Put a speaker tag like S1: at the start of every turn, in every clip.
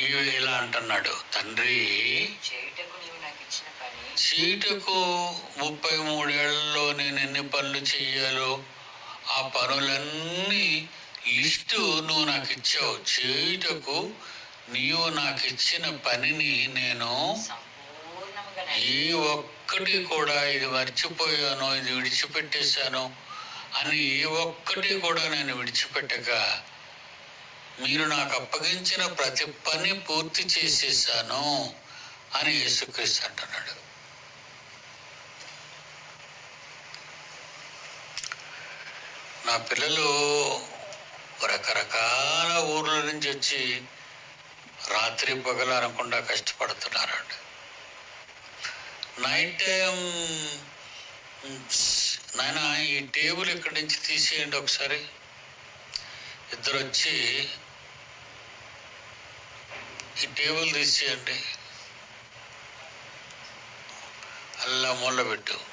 S1: ఈ- ఇలా అంటున్నాడు. తండ్రి చీటకు ముప్పై మూడేళ్ళలో నేను ఎన్ని పనులు చెయ్యాలో ఆ పనులన్నీ లిస్టు నువ్వు నాకు ఇచ్చావు. చేయుటకు నీవు నాకు ఇచ్చిన పనిని నేను
S2: ఈ
S1: ఏ ఒక్కటి కూడా ఇది మర్చిపోయాను ఇది విడిచిపెట్టేశాను అని ఏ ఒక్కటి కూడా నేను విడిచిపెట్టక మీరు నాకు అప్పగించిన ప్రతి పని పూర్తి చేసేసాను అని యేసుక్రీస్తు అంటున్నాడు. నా పిల్లలు రకరకాల ఊర్ల నుంచి వచ్చి రాత్రి పగలు అనకుండా కష్టపడుతున్నారండి నైట్ టైం నాయన ఈ టేబుల్ ఇక్కడి నుంచి తీసేయండి ఒకసారి. ఇద్దరు వచ్చి ఈ టేబుల్ తీసేయండి. అల్లా మూల పెట్టు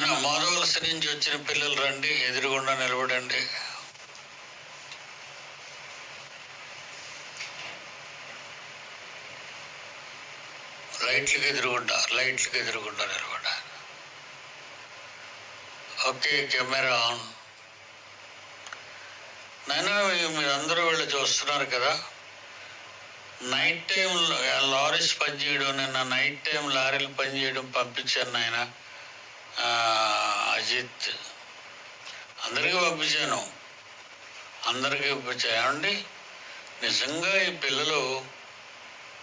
S1: నాన్న మోదవలస నుంచి వచ్చిన పిల్లలు రండి ఎదురుగుండా నిలబడండి. లైట్లకు ఎదురుగుండా లైట్లకు ఎదురుగుండా నిలబడ. Okay camera on. నైనా మీరు అందరూ వెళ్ళి చూస్తున్నారు కదా? నైట్ టైం లారీస్ పనిచేయడం నిన్న నైట్ టైం లారీలు పనిచేయడం పంపించాను నాయన. అజిత్. అందరికీ పంపించాను అందరికీ పంపించాను అండి నిజంగా ఈ పిల్లలు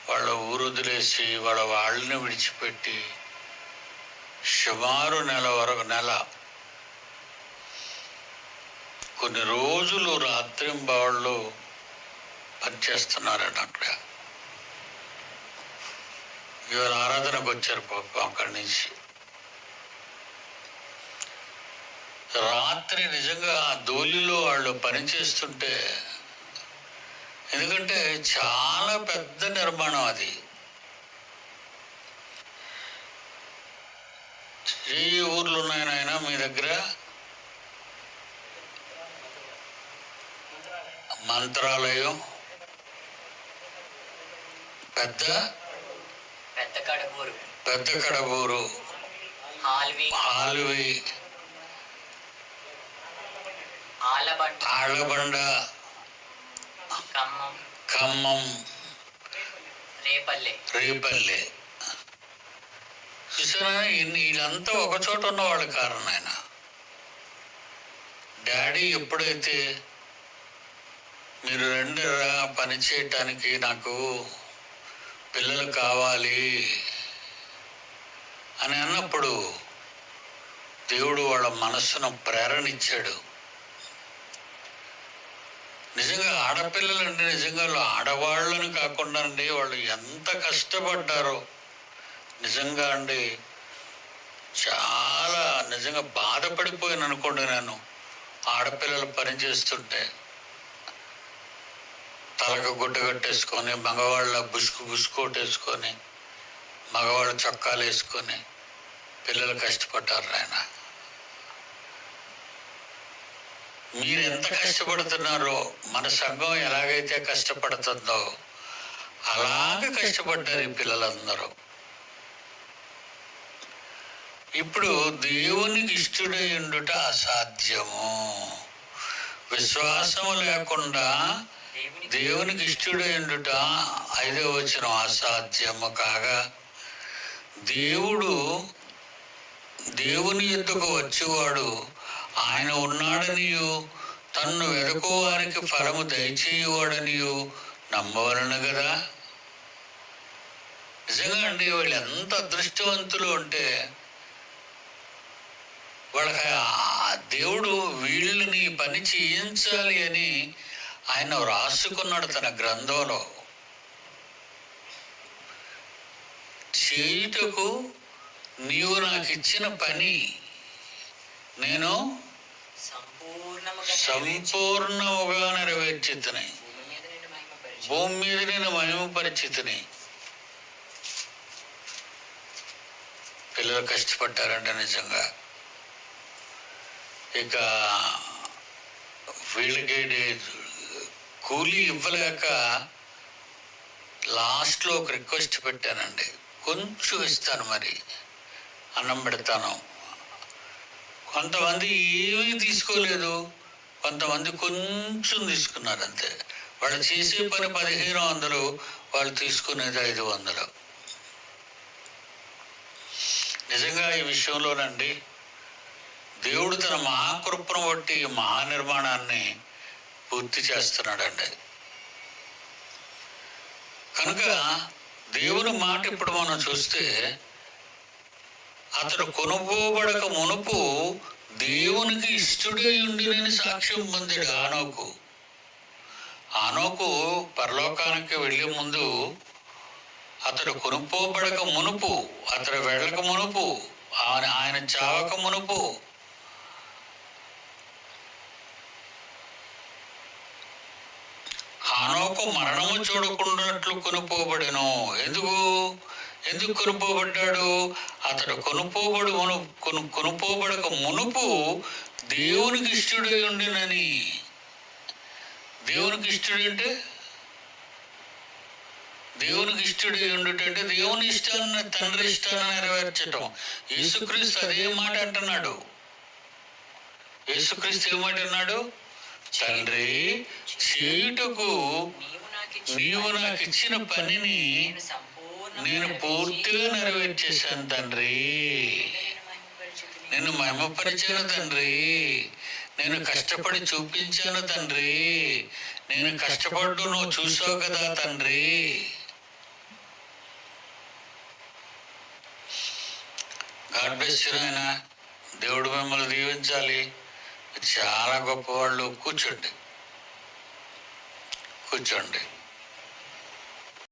S1: వాళ్ళ ఊరు వదిలేసి వాళ్ళ వాళ్ళని విడిచిపెట్టి సుమారు నెల వరకు నెల. కొన్ని రోజులు రాత్రింబాళ్ళు పనిచేస్తున్నారండి అక్కడ. ఇవాళ ఆరాధనకు వచ్చారు పాపం అక్కడి నుంచి. రాత్రి నిజంగా ఆ ధూళిలో వాళ్ళు పనిచేస్తుంటే ఎందుకంటే చాలా పెద్ద నిర్మాణం అది. ఏ ఊర్లు ఉన్నాయి నాయన మీ దగ్గర? మంత్రాలయం. పెద్ద?
S2: పెద్ద కడబూరు.
S1: పెద్ద కడబూరు.
S2: హాల్వి
S1: హాలువి
S2: ఆలబండ
S1: ఆళ్ళబండ
S2: ఖమ్మం.
S1: ఖమ్మం.
S2: రేపల్లె.
S1: రేపల్లె. చూసారా వీళ్ళంతా ఒక చోట ఉన్నవాళ్ళు కారణం ఆయన. డాడీ ఎప్పుడైతే మీరు రెండు పని చేయటానికి నాకు పిల్లలు కావాలి అని అన్నప్పుడు దేవుడు వాళ్ళ మనస్సును ప్రేరణ ఇచ్చాడు నిజంగా ఆడపిల్లలు అంటే నిజంగా వాళ్ళు ఆడవాళ్ళని కాకుండా అండి వాళ్ళు ఎంత కష్టపడ్డారో. నిజంగా అండి చాలా నిజంగా బాధపడిపోయాను అనుకోండి నేను ఆడపిల్లలు పనిచేస్తుంటే తలకు గుడ్డ కట్టేసుకొని మగవాళ్ళ బుసుకు వేసుకొని మగవాళ్ళ చొక్కాలు వేసుకొని పిల్లలు కష్టపడ్డారు ఆయన మీరు ఎంత కష్టపడుతున్నారో మన సంఘం ఎలాగైతే కష్టపడుతుందో అలాగే కష్టపడ్డారు ఈ పిల్లలందరూ. ఇప్పుడు దేవునికి ఇష్టడై ఉండుట అసాధ్యము. విశ్వాసము లేకుండా దేవునికి ఇష్టడై ఉండుట ఐదో వచనం అసాధ్యము కాగా దేవుడు దేవుని ఎద్దుకు వచ్చేవాడు ఆయన ఉన్నాడనియు తన్ను వెదకోవారికి ఫలము దయచేయువాడనియు నమ్మవలను కదా నిజంగా అండి వీళ్ళు ఎంత అదృష్టవంతులు అంటే వాళ్ళకి దేవుడు వీళ్ళని పని చేయించాలి అని ఆయన రాసుకున్నాడు తన గ్రంథంలో. చేయుటకు నీవు నాకు ఇచ్చిన పని నేను
S2: సంపూర్ణముగా
S1: సంపూర్ణముగా నెరవేర్చితని.
S2: భూమి మీద నేను మహిమపరిచి
S1: మహిమ పరిచితిని పిల్లలు కష్టపడ్డారంట నిజంగా. ఇక వీళ్ళకి కూలీ ఇవ్వలేక లాస్ట్లో ఒక రిక్వెస్ట్ పెట్టానండి. కొంచెం ఇస్తాను మరి. అన్నం పెడతాను. కొంతమంది ఏమీ తీసుకోలేదు. కొంతమంది కొంచెం తీసుకున్నారు అంతే. వాళ్ళు చేసే పని పదిహేను వందలు వాళ్ళు తీసుకునేది ఐదు వందలు. నిజంగా ఈ విషయంలోనండి దేవుడు తన మహాకృపను బట్టి ఈ మహానిర్మాణాన్ని పూర్తి చేస్తున్నాడండి. కనుక దేవుని మాట ఇప్పుడు మనం చూస్తే అతడు కొనుక్కోబడక మునుపు దేవునికి ఇష్టడై ఉండినని సాక్ష్యం పొందాడు ఆనోకు. ఆనోకు పరలోకానికి వెళ్ళే ముందు అతడు కొనుక్కోబడక మునుపు అతడు వెళ్ళక మునుపు ఆయన ఆయన చావక మునుపు ఆనోకు మరణము చూడకుండాట్లు కొనుక్కోబడెను ఎందుకు? ఎందుకు కొనుక్కోబడ్డాడు అతడు కొనుక్కోబడు కొను కొనుక్కోబడక మునుపు దేవునికి ఇష్టడై ఉండినని. దేవునికి ఇష్టడు అంటే దేవునికి ఇష్టడై ఉండుటంటే దేవుని ఇష్టాన్ని తండ్రి ఇష్టాన్ని నెరవేర్చటం. యేసుక్రీస్తు అదే మాట అంటున్నాడు. యేసుక్రీస్తు ఏమాట అన్నాడు? తండ్రి చేయుటకు
S2: నీవు నాకు
S1: ఇచ్చిన పనిని నేను పూర్తిగా నెరవేర్చేశాను తండ్రి. నేను మహిమపరిచాను తండ్రి. నేను కష్టపడి చూపించాను తండ్రి. నేను కష్టపడ్డు నువ్వు చూసావు కదా తండ్రి. గాడ్ బ్లెస్ ఆయన దేవుడు మిమ్మల్ని దీవించాలి. చాలా గొప్పవాళ్ళు. కూర్చోండి. కూర్చోండి.